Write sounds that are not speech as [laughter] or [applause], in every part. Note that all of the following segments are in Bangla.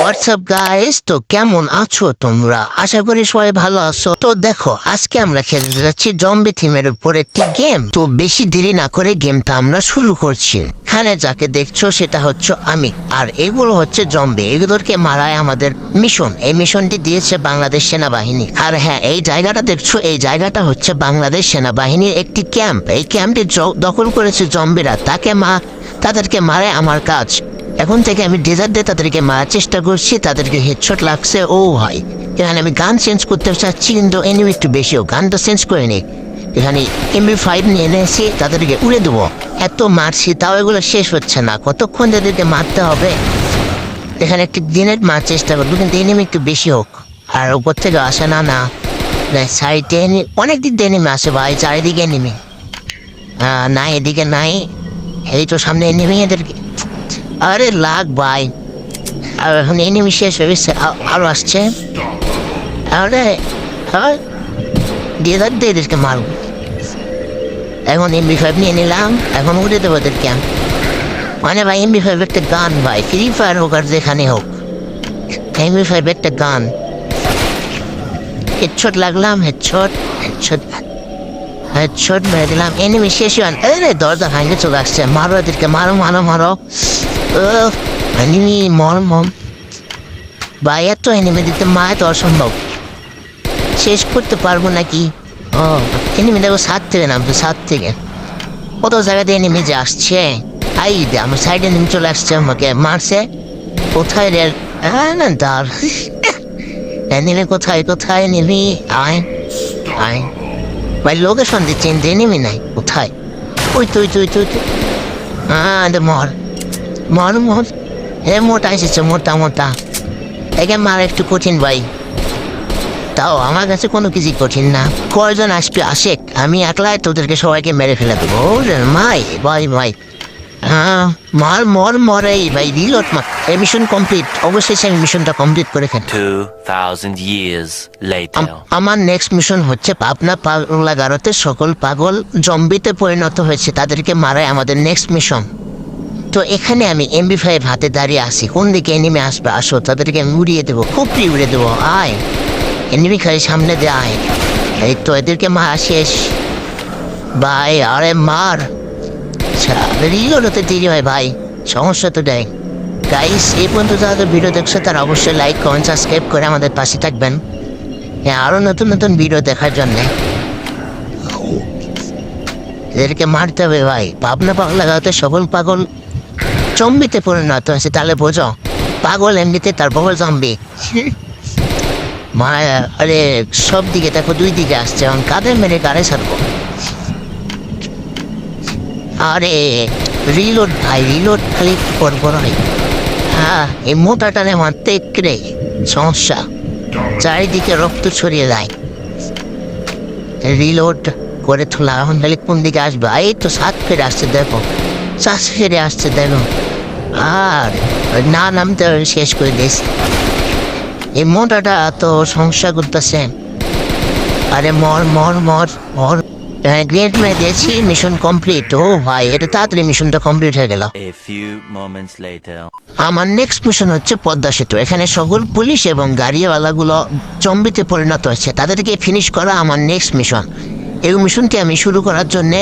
হোয়াটসঅ্যাপ গাইস তো কেমন আছো তোমরা? আশা করি সবাই ভালো আছো। তো দেখো, আজকে আমরা খেলতে যাচ্ছি জম্বি থিমের উপর একটি গেম তো বেশি দেরি না করে গেমটা আমরা শুরু করছি। এখানে যাকে দেখছ, সেটা হচ্ছে আমি। আর এগুলো হচ্ছে জম্বি এগুলোকে মারায় আমাদের মিশন এই মিশনটি দিয়েছে বাংলাদেশ সেনাবাহিনী। আর হ্যাঁ এই জায়গাটা দেখছ, এই জায়গাটা হচ্ছে বাংলাদেশ সেনাবাহিনীর একটি ক্যাম্প এই ক্যাম্পটি দখল করেছে জম্বিরা তাকে মা তাদেরকে মারে আমার কাজ। এখন থেকে আমি ডেজার্ট দিয়ে তাদেরকে মারার চেষ্টা করছি, তাদেরকে হেডশট লাগছে, ও হয় এখানে আমি গান চেঞ্জ করতে চাচ্ছি, কিন্তু এনিমি একটু বেশিও গানটা চেঞ্জ করে নিই এখানে এমবি ফাইভ নিয়ে এনেছি, তাদেরকে উড়ে দেবো। এত মারছি, তাও এগুলো শেষ হচ্ছে না। কতক্ষণ তাদেরকে মারতে হবে? এখানে একটি দিনের মার চেষ্টা করব, কিন্তু এনিমি একটু বেশি হোক। আর ওপর থেকে আসে না না। সাইডে এনে অনেক দিক দিয়ে নেমে আসে ভাই, চারিদিকে নেমে না, এদিকে নাই। এই তো সামনে নেমে এদেরকে আরে লাগ ভাই। আর এখন এনিমি শেষ হয়ে আরও আসছে। আরে হ্যাঁ দিয়ে দাঁড় দিয়ে এদেরকে মারব এখন এমবি ফাইভ নিয়ে নিলাম, এখন উড়ে দেবো ওদেরকে মানে ভাই এমবি ফাইভ একটা গান ভাই ফ্রি ফায়ার হোক আর যেখানে হোক। এমবি ফাইভ একটা গান। হেডশট লাগলাম, হেডশট হেডশট হেডশট মেরে দিলাম। এনিমি শেষ হন আরে, দরজা ভাঙে চলে আসছে। মারো এদেরকে, মারো মারো মারো। এনিমি মর মম ভাই, এত এনিমি দিতে মায় তো অসম্ভব। শেষ করতে পারব নাকি? ও এনিমি দেখো সাত থেকে নামতো সাত থেকে। কত জায়গাতে এনিমি যে আসছে? আই আমার সাইডে নেমে চলে আসছে আমাকে। মারছে? কোথায় রে? হ্যাঁ না তার এনিমি কোথায় কোথায় নিবি আয় আয়। ভাই লোকেশন দিচ্ছেন এনিমি নাই। কোথায়? ওই তুই তুই তুই তুই হ্যাঁ মর। মর মর এ মোটা এসেছে মোটা মোটা। একে মার একটু কঠিন ভাই। তাও আমার কাছে কোনো কিছুই কঠিন না। কয়জন আসবে? আসে আমি একলাই তোদেরকে সবাইকে মেরে ফেলে দেবো। মাই ভাই ভাই। হ্যাঁ মার মর মরেই ভাই রিলোড মার এই মিশন কমপ্লিট অবশ্যই আমি মিশনটা কমপ্লিট করে ফেলি। 2,000 years later. আমার নেক্সট মিশন হচ্ছে পাবনা পাগলা গারোতে সকল পাগল জম্বিতে পরিণত হয়েছে। তাদেরকে মারাই আমাদের নেক্সট মিশন তো এখানে আমি এমবি ফাইভ হাতে দাঁড়িয়ে আসি কোন দিকে এনিমি আসবে? আসো, তাদেরকে আমি উড়িয়ে দেবো খুবই উড়ে দেবো। আয়। এনিমি খালি সামনে দে আয়। এই তো এদেরকে মা শেষ। ভাই, আরে মার। রিলোড হতে দেরি হয় ভাই। সমস্যা তো দেয় গাইস এই পর্যন্ত যারা ভিডিও দেখছ, তারা অবশ্যই লাইক কমেন্ট সাবস্ক্রাইব করে আমাদের পাশে থাকবেন। হ্যাঁ আরও নতুন নতুন ভিডিও দেখার জন্যে। এদেরকে মারতে হবে ভাই। পাবনা পাগলা গাওতে সকল পাগল চম্বিতে পরিণত হয়েছে তাহলে বোঝো। পাগল এমনিতে তার বগল জম্বি [laughs] মা আরে সব দিকে দেখো দুই দিকে আসছে এখন কাদের মেরে কারে ছাড়বো? আরে রিলোড ভাই রিলোড খালি করব নয় হ্যাঁ এই মোটা টানে মারতে একরে সমস্যা। চারিদিকে রক্ত ছড়িয়ে যায়। রিলোড করে তোলা এখন তাহলে কোন দিকে আসবে? এই তো সাত ফেরে আসছে দেখো। সাত ফেরে আসছে দেখো। আর না নামতে শেষ করে দিয়েছি। এই মোটাটা তো সমস্যা করতেছে। আরে মর মর মর মর। গ্রেড মেরে দিয়েছি মিশন কমপ্লিট ও ভাই এটা তাড়াতাড়ি মিশনটা কমপ্লিট হয়ে গেল. আমার নেক্সট মিশন হচ্ছে পদ্মা সেতু। এখানে সকল পুলিশ এবং গাড়িওয়ালাগুলো চম্বিতে পরিণত হচ্ছে। তাদেরকে ফিনিশ করা আমার নেক্সট মিশন এই মিশনটি আমি শুরু করার জন্য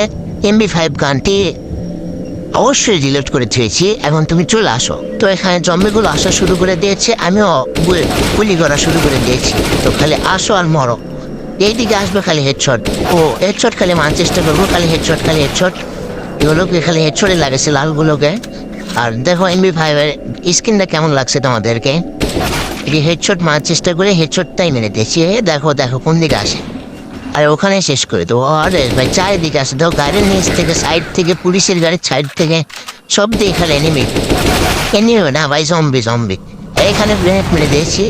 এমবি ফাইভ গানটি অবশ্যই ডিলিট করে দিয়েছি, এখন তুমি চলে আসো। তো এখানে জম্বিগুলো আসা শুরু করে দিয়েছে, আমিও গুলি করা শুরু করে দিয়েছি। তো খালি আসো আর মরো। এইদিকে আসবে খালি হেডশট ও হেডশট খালি মারার চেষ্টা করব, খালি হেডশট খালি হেডশট এগুলোকে খালি হেডশটে লাগেছে লালগুলোকে। আর দেখো এমবি ফাইভের স্ক্রিনটা কেমন লাগছে তোমাদেরকে? এই হেডশট মারার চেষ্টা করে হেডশটটাই মেরে দিয়েছি। দেখো দেখো কোন দিকে আসে। আর ওখানে শেষ করে দেবো। আরে ভাই চারিদিকে আসে দেখো গাড়ির নিচ থেকে সাইড থেকে পুলিশের গাড়ির সাইড থেকে সব দিকে খালি এনিমি এনিমি না ভাই জম্বি জম্বি এইখানে গ্রেনেড মেরে দিয়েছি।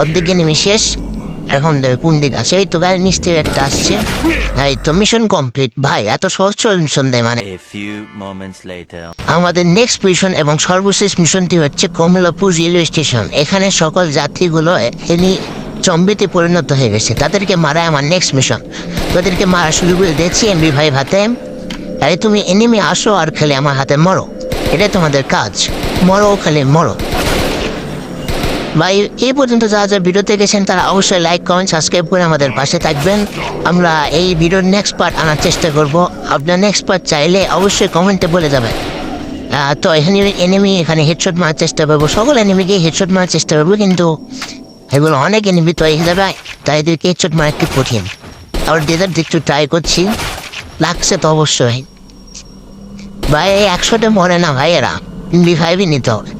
অর্ধেক এনিমি শেষ। এখন দেখো কোন দিকে আসে এই তো গাড়ির নিচ থেকে একটা আসছে। এই তো মিশন কমপ্লিট ভাই এত সহজ মিশন দেয় মানে। আমাদের নেক্সট মিশন এবং সর্বশেষ মিশনটি হচ্ছে কমলাপুর রেলওয়ে স্টেশন এখানে সকল যাত্রীগুলো এনি চম্বিতে পরিণত হয়ে গেছে। তাদেরকে মারা আমার নেক্সট মিশন তাদেরকে মারা শুরু করে দিয়েছি, এমবি ভাই হাতে। আরে তুমি এনিমি আসো আর খেলে আমার হাতে মরো। এটাই তোমাদের কাজ। মরো, খালি মরো। ভাই, এই পর্যন্ত যারা যারা ভিডিওতে গেছেন তারা অবশ্যই লাইক কমেন্ট সাবস্ক্রাইব করে আমাদের পাশে থাকবেন। আমরা এই ভিডিওর নেক্সট পার্ট আনার চেষ্টা করব। আপনার নেক্সট পার্ট চাইলে অবশ্যই কমেন্টে বলে যাবেন। তো এখানে এনিমি এখানে হেডশট মারার চেষ্টা করব। সকল এনিমিকে হেডশট মারার চেষ্টা করব, কিন্তু এগুলো অনেক এনিমি তো এই যাবে তাই এদেরকে হেডশট মারা একটু কঠিন। আবার ডেজার্ট একটু ট্রাই করছি। লাগছে তো অবশ্যই। ভাই, এই একশোটা মরে না ভাই এরা। বি ফাইভই নিতে। হবে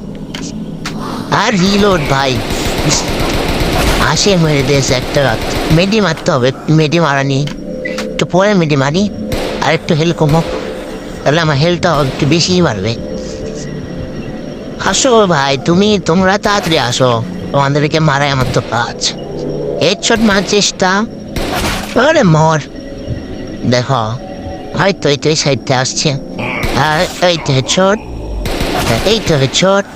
আর রিলোড ভাই। আসে মেরে দিয়েছে একটা রাত। মেডি মারতে হবে, মেডি মারানি। একটু পরে মেডি মারি, আর একটু হেল কমো। তাহলে আমার হেলটা একটু বেশিই বাড়বে। আসো ভাই, তুমি, তোমরা তাড়াতাড়ি আসো। তোমাদেরকে মারাই আমার তো কাজ। হেডশট মার চেষ্টা আরে মর। দেখো, হয়তো এই তো এই সাইডটা আসছে। আর এই তো হেডশট এই তো হেডশট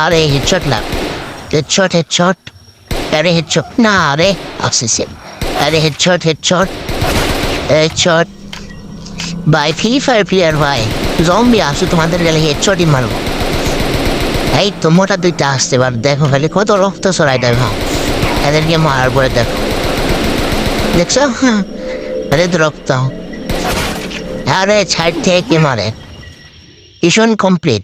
আর এই হেডশট লাগ হেডশট হেডশট আরে হেডশট না আরে আসছে আরে হেডশট হেডশট হেডশট ভাই ফ্রি ফায়ার প্লেয়ার ভাই জম্বি আসো তোমাদের গেলে হেডশটই মারবো। এই তো মোটা দুইটা আসতে এবার দেখো খালি কত রক্ত সরাই দেখো। এদেরকে মারার পরে দেখো। দেখছ? তো রক্ত। আরে ছাড় থেকে মারে। Mission complete